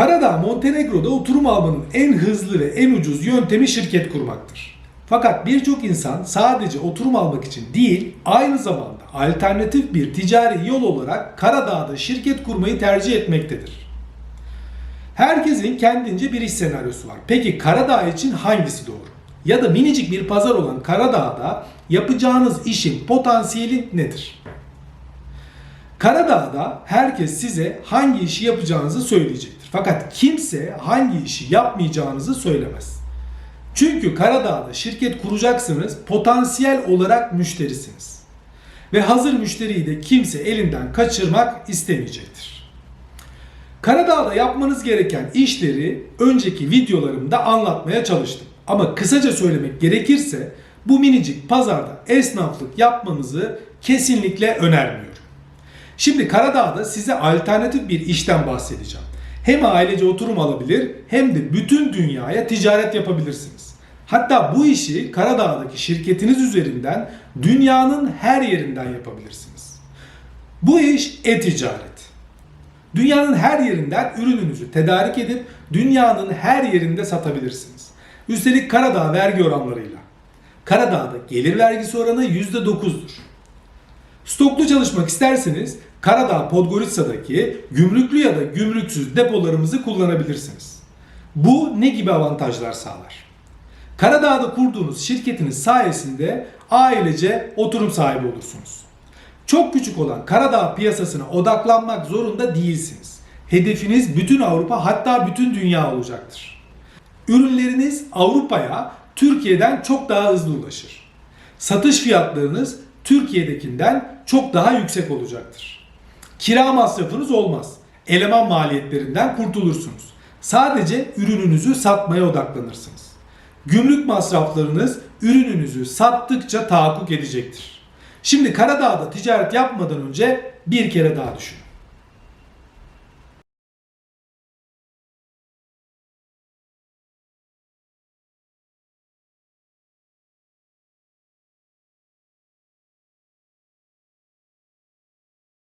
Karadağ, Montenegro'da oturum almanın en hızlı ve en ucuz yöntemi şirket kurmaktır. Fakat birçok insan sadece oturum almak için değil, aynı zamanda alternatif bir ticari yol olarak Karadağ'da şirket kurmayı tercih etmektedir. Herkesin kendince bir iş senaryosu var. Peki Karadağ için hangisi doğru? Ya da minicik bir pazar olan Karadağ'da yapacağınız işin potansiyeli nedir? Karadağ'da herkes size hangi işi yapacağınızı söyleyecektir. Fakat kimse hangi işi yapmayacağınızı söylemez. Çünkü Karadağ'da şirket kuracaksınız, potansiyel olarak müşterisiniz. Ve hazır müşteriyi de kimse elinden kaçırmak istemeyecektir. Karadağ'da yapmanız gereken işleri önceki videolarımda anlatmaya çalıştım. Ama kısaca söylemek gerekirse bu minicik pazarda esnaflık yapmanızı kesinlikle önermiyorum. Şimdi Karadağ'da size alternatif bir işten bahsedeceğim. Hem ailece oturum alabilir hem de bütün dünyaya ticaret yapabilirsiniz. Hatta bu işi Karadağ'daki şirketiniz üzerinden dünyanın her yerinden yapabilirsiniz. Bu iş e-ticaret. Dünyanın her yerinden ürününüzü tedarik edip dünyanın her yerinde satabilirsiniz. Üstelik Karadağ vergi oranlarıyla. Karadağ'da gelir vergisi oranı %9'dur. Stoklu çalışmak isterseniz Karadağ Podgorica'daki gümrüklü ya da gümrüksüz depolarımızı kullanabilirsiniz. Bu ne gibi avantajlar sağlar? Karadağ'da kurduğunuz şirketiniz sayesinde ailece oturum sahibi olursunuz. Çok küçük olan Karadağ piyasasına odaklanmak zorunda değilsiniz. Hedefiniz bütün Avrupa hatta bütün dünya olacaktır. Ürünleriniz Avrupa'ya Türkiye'den çok daha hızlı ulaşır. Satış fiyatlarınız Türkiye'dekinden çok daha yüksek olacaktır. Kira masrafınız olmaz. Eleman maliyetlerinden kurtulursunuz. Sadece ürününüzü satmaya odaklanırsınız. Gümrük masraflarınız ürününüzü sattıkça tahakkuk edecektir. Şimdi Karadağ'da ticaret yapmadan önce bir kere daha düşünün.